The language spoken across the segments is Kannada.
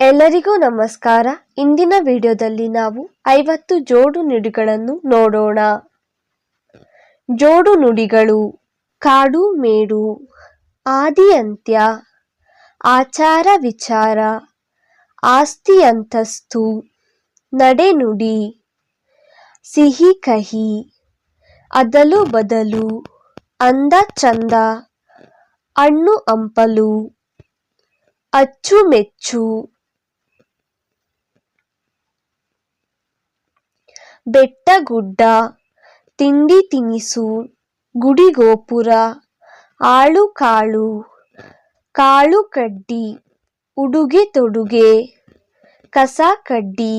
ಎಲ್ಲರಿಗೂ ನಮಸ್ಕಾರ. ಇಂದಿನ ವಿಡಿಯೋದಲ್ಲಿ ನಾವು ಐವತ್ತು ಜೋಡು ನುಡಿಗಳನ್ನು ನೋಡೋಣ. ಜೋಡು ನುಡಿಗಳು ಕಾಡು, ಮೇಡು ಆದಿ ಅಂತ್ಯ ಆಚಾರ ವಿಚಾರ, ಆಸ್ತಿ ಅಂತಸ್ತು, ನಡೆನುಡಿ, ಸಿಹಿ ಕಹಿ, ಅದಲು ಬದಲು ಅಂದ ಚಂದ ಹಣ್ಣು ಹಂಪಲು ಅಚ್ಚುಮೆಚ್ಚು ಬೆಟ್ಟ ಗುಡ್ಡ, ತಿಂಡಿ ತಿನಿಸು, ಗುಡಿ ಗೋಪುರ, ಆಳು ಕಾಳು ಕಾಳು ಕಡ್ಡಿ, ಉಡುಗೆ ತೊಡುಗೆ, ಕಸ ಕಡ್ಡಿ,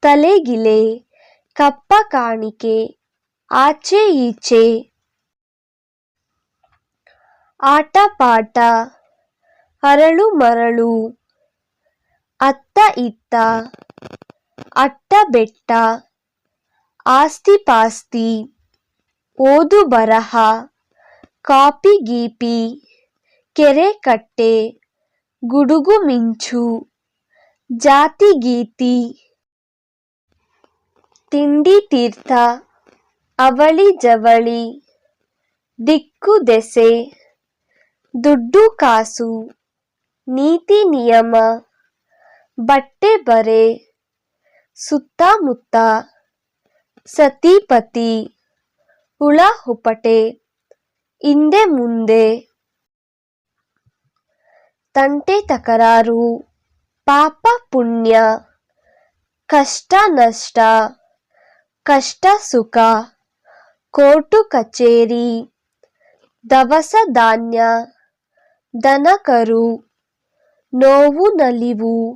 ತಲೆಗಿಲೆ, ಕಪ್ಪ ಕಾಣಿಕೆ, ಆಚೆ ಈಚೆ. ಆಟ ಪಾಠ, ಅರಳು ಮರಳು, ಅತ್ತ ಇತ್ತ, ಅಟ್ಟ ಬೆಟ್ಟ. ಆಸ್ತಿ ಪಾಸ್ತಿ ಓದು ಬರಹ ಕಾಪಿ ಗೀಪಿ ಕೆರೆ ಕಟ್ಟೆ ಗುಡುಗು ಮಿಂಚು ಜಾತಿ ಗೀತಿ ತಿಂಡಿ ತೀರ್ಥ ಅವಳಿ ಜವಳಿ ದಿಕ್ಕು ದೆಸೆ ದುಡ್ಡು ಕಾಸು ನೀತಿ ನಿಯಮ ಬಟ್ಟೆ ಬರೆ ಸುತ್ತಮುತ್ತ ಸತಿಪತಿ. ಹುಳ ಹುಪಟೆ ಹಿಂದೆ ಮುಂದೆ. ತಂಟೆ ತಕರಾರು. ಪಾಪ ಪುಣ್ಯ. ಕಷ್ಟ ನಷ್ಟ. ಕಷ್ಟ ಸುಖ. ಕೋರ್ಟು ಕಚೇರಿ. ದವಸ ಧಾನ್ಯ. ದನಕರು. ನೋವು ನಲಿವು.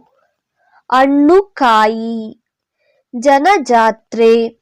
ಹಣ್ಣು ಕಾಯಿ. ಜನಜಾತ್ರೆ.